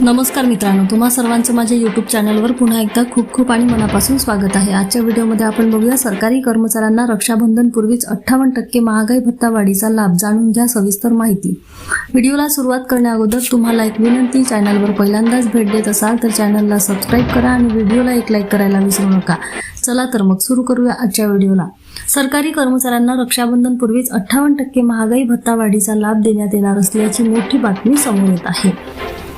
नमस्कार मित्रांनो तुम्हा सर्वांचं माझ्या यूट्यूब चॅनलवर पुन्हा एकदा खूप खूप आणि मनापासून स्वागत आहे. आजच्या व्हिडिओमध्ये आपण बघूया सरकारी कर्मचाऱ्यांना रक्षाबंधनपूर्वीच अठ्ठावन्न टक्के महागाई भत्ता वाढीचा लाभ जाणून घ्या सविस्तर माहिती. व्हिडिओला सुरुवात करण्याअगोदर तुम्हाला एक विनंती चॅनलवर पहिल्यांदाच भेट देत असाल तर चॅनलला सबस्क्राईब करा आणि व्हिडिओला एक लाईक करायला विसरू नका. चला तर मग सुरू करूया आजच्या व्हिडिओला सरकारी कर्मचाऱ्यांना रक्षाबंधनपूर्वीच अठ्ठावन्न टक्के महागाई भत्ता वाढीचा लाभ देण्यात येणार असल्याची मोठी बातमी समोर येत आहे.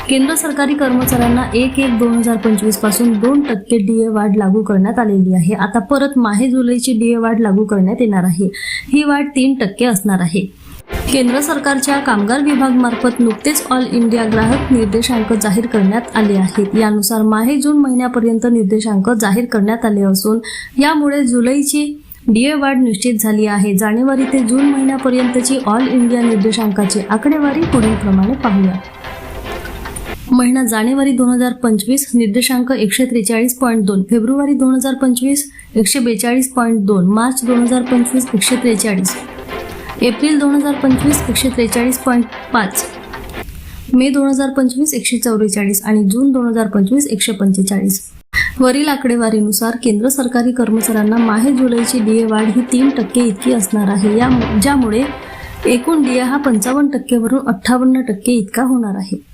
केंद्र सरकारी कर्मचाऱ्यांना एक एक दोन हजार पंचवीसपासून दोन टक्के डीए वाढ लागू करण्यात आलेली आहे. आता परत माहे जुलैची डीए वाढ लागू करण्यात येणार आहे. ही वाढ तीन टक्के असणार आहे. केंद्र सरकारच्या कामगार विभाग मार्फत नुकतेच ऑल इंडिया ग्राहक निर्देशांक जाहीर करण्यात आले आहेत. यानुसार माहे जून महिन्यापर्यंत निर्देशांक जाहीर करण्यात आले असून यामुळे जुलैची डीए वाढ निश्चित झाली आहे. जानेवारी ते जून महिन्यापर्यंतची ऑल इंडिया निर्देशांकाची आकडेवारी पुढील प्रमाणे पाहूया. महिना जानेवारी दोन हजार पंचवीस निर्देशांक एकशे त्रेचाळीस पॉईंट दोन फेब्रुवारी दोन हजार पंचवीस एकशे बेचाळीस पॉईंट दोन मार्च दोन हजार पंचवीस एकशे त्रेचाळीस. एप्रिल दोन हजार पंचवीस एकशे त्रेचाळीस पॉईंट पाच. मे दोन हजार पंचवीस एकशे चौवेचाळीस आणि जून दोन हजार पंचवीस एकशे पंचेचाळीस. वरील आकडेवारीनुसार केंद्र सरकारी कर्मचाऱ्यांना माहे जुलैची डीए वाढ ही तीन टक्के इतकी असणार आहे. या ज्यामुळे एकूण डीए हा पंचावन्न टक्केवरून अठ्ठावन्न टक्के इतका होणार आहे.